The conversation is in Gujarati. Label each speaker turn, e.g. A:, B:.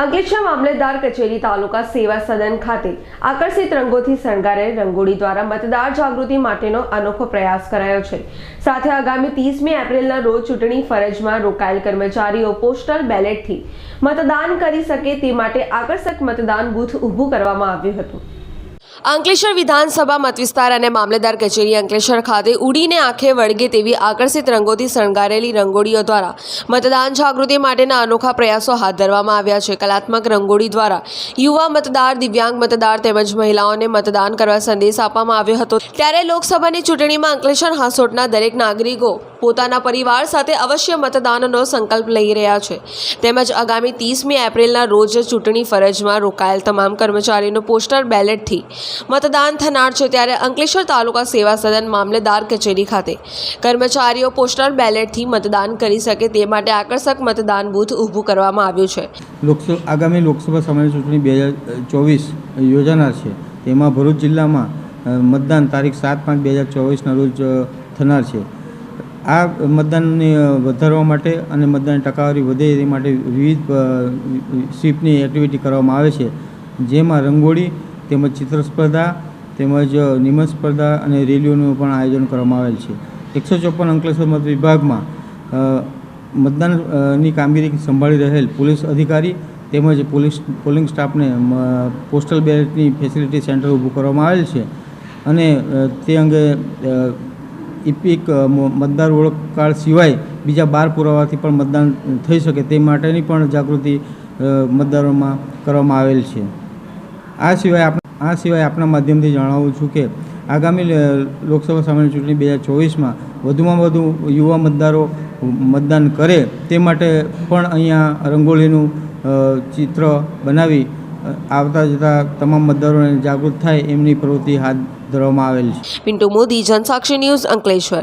A: અંકલેશ્વર મામલેદાર કચેરી તાલુકા સેવા સદન ખાતે આકર્ષિત રંગોથી શણગારેલ રંગોળી દ્વારા મતદાર જાગૃતિ માટેનો અનોખો પ્રયાસ કરાયો છે. સાથે આગામી ત્રીસમી એપ્રિલના રોજ ચૂંટણી ફરજમાં રોકાયેલ કર્મચારીઓ પોસ્ટલ બેલેટથી મતદાન કરી શકે તે માટે આકર્ષક મતદાન બૂથ ઊભું કરવામાં આવ્યું હતું. અંકલેશ્વર વિધાનસભા મતવિસ્તાર અને મામલેદાર કચેરી અંકલેશ્વર ખાતે ઉડીને આંખે વળગે તેવી આકર્ષિત રંગોથી શણગારેલી રંગોળીઓ દ્વારા મતદાન જાગૃતિ માટેના અનોખા પ્રયાસો હાથ ધરવામાં આવ્યા છે. કલાત્મક રંગોળી દ્વારા યુવા મતદાર, દિવ્યાંગ મતદાર તેમજ મહિલાઓને મતદાન કરવા સંદેશ આપવામાં આવ્યો હતો. ત્યારે લોકસભાની ચૂંટણીમાં અંકલેશ્વર હાંસોટના દરેક નાગરિકો પોતાના પરિવાર સાથે અવશ્ય મતદાનનો સંકલ્પ લઈ રહ્યા છે. તેમજ આગામી ત્રીસમી એપ્રિલના રોજ ચૂંટણી ફરજમાં રોકાયેલ તમામ કર્મચારીનું પોસ્ટર બેલેટથી મતદાન થનાર છે ત્યારે અંકલેશ્વર તાલુકા સેવા સદન મામલેદાર કચેરી ખાતે કર્મચારીઓ પોસ્ટલ બેલેટથી મતદાન કરી શકે તે માટે આકર્ષક મતદાન બૂથ ઊભું કરવામાં આવ્યું છે.
B: આગામી લોકસભા સામાન્ય ચૂંટણી બે હજાર ચોવીસ યોજાનાર છે. તેમાં ભરૂચ જિલ્લામાં મતદાન તારીખ સાત પાંચ બે હજાર ચોવીસના રોજ થનાર છે. આ મતદાનને વધારવા માટે અને મતદાનની ટકાવારી વધે તે માટે વિવિધ સ્વીપની એક્ટિવિટી કરવામાં આવે છે. જેમાં રંગોળી, તેમજ ચિત્ર સ્પર્ધા, તેમજ નિબંધ સ્પર્ધા અને રેલીઓનું પણ આયોજન કરવામાં આવેલ છે. એકસો ચોપન અંકલેશ્વર મત વિભાગમાં મતદાનની કામગીરી સંભાળી રહેલ પોલીસ અધિકારી તેમજ પોલીસ, પોલિંગ સ્ટાફને પોસ્ટલ બેલેટની ફેસિલિટી સેન્ટર ઊભું કરવામાં આવેલ છે. અને તે અંગે ઇપિક મતદાર ઓળખ કાર્ડ સિવાય બીજા બાર પુરાવાથી પણ મતદાન થઈ શકે તે માટેની પણ જાગૃતિ મતદારોમાં કરવામાં આવેલ છે. આ સિવાય આ સિવાય આપણા માધ્યમથી જણાવું છું કે આગામી લોકસભા સામાન્ય ચૂંટણી બે હજાર ચોવીસમાં વધુમાં વધુ યુવા મતદારો મતદાન કરે તે માટે પણ અહીંયા રંગોળીનું ચિત્ર બનાવી આવતા જતા તમામ મતદારોને જાગૃત થાય એમની પ્રવૃત્તિ હાથ ધરવામાં આવેલ છે.
A: પિન્ટુ મોદી, જનસાક્ષી ન્યૂઝ અંકલેશ્વર.